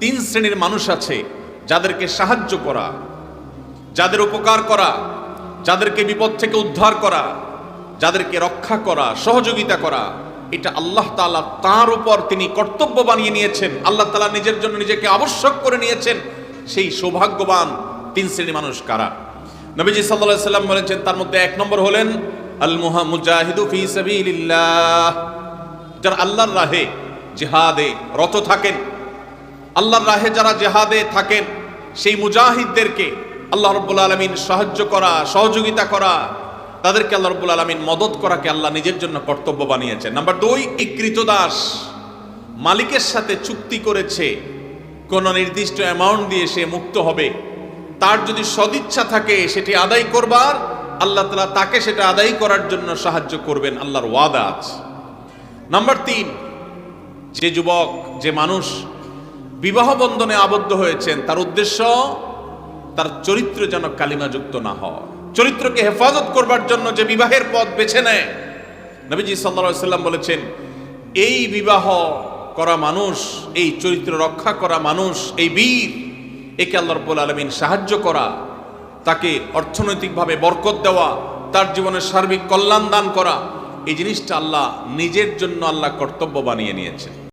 তিন শ্রেণির মানুষ আছে যাদেরকে সাহায্য করা, যাদের উপকার করা, যাদেরকে বিপদ থেকে উদ্ধার করা, যাদেরকে রক্ষা করা, সহযোগিতা করা, এটা আল্লাহ তালা তার উপর তিনি কর্তব্য বানিয়ে নিয়েছেন। আল্লাহ তালা নিজের জন্য নিজেকে আবশ্যক করে নিয়েছেন। সেই সৌভাগ্যবান তিন শ্রেণির মানুষ কারা? নবীজি সাল্লাল্লাহু সাল্লাম বলেছেন, তার মধ্যে এক নম্বর হলেন আল মুহা ফি সাবিলিল্লাহ। যারা আল্লাহর রাহে জিহাদে রত থাকেন আল্লাহর রাহে যারা জেহাদে থাকেন, সেই মুজাহিদদেরকে আল্লাহ রব্বুল আলমিন সাহায্য করা, সহযোগিতা করা, তাদেরকে আল্লাহ রব্বুল আলমিন মদত করাকে আল্লাহ নিজের জন্য কর্তব্য বানিয়েছেন। নাম্বার দুই, এই কৃতদাস মালিকের সাথে চুক্তি করেছে, কোন নির্দিষ্ট অ্যামাউন্ট দিয়ে সে মুক্ত হবে। তার যদি সদিচ্ছা থাকে, সেটি আদায় করবার, আল্লাহ তালা তাকে সেটা আদায় করার জন্য সাহায্য করবেন, আল্লাহর ওয়াদা আছে। নাম্বার তিন, যে যুবক, যে মানুষ বিবাহ বন্ধনে আবদ্ধ হয়েছেন, তার উদ্দেশ্য তার চরিত্র যেন কালিমাযুক্ত না হয়। চরিত্রকে হেফাজত করবার জন্য যে বিবাহের পথ বেছে নেয়, নবীজি সাল্লা সাল্লাম বলেছেন, এই বিবাহ করা মানুষ, এই চরিত্র রক্ষা করা মানুষ, এই বীর, একে আল্লাহ রব্বুল আলমিন সাহায্য করা, তাকে অর্থনৈতিকভাবে বরকত দেওয়া, তার জীবনের সার্বিক কল্যাণ দান করা, এই জিনিসটা আল্লাহ নিজের জন্য আল্লাহ কর্তব্য বানিয়ে নিয়েছেন।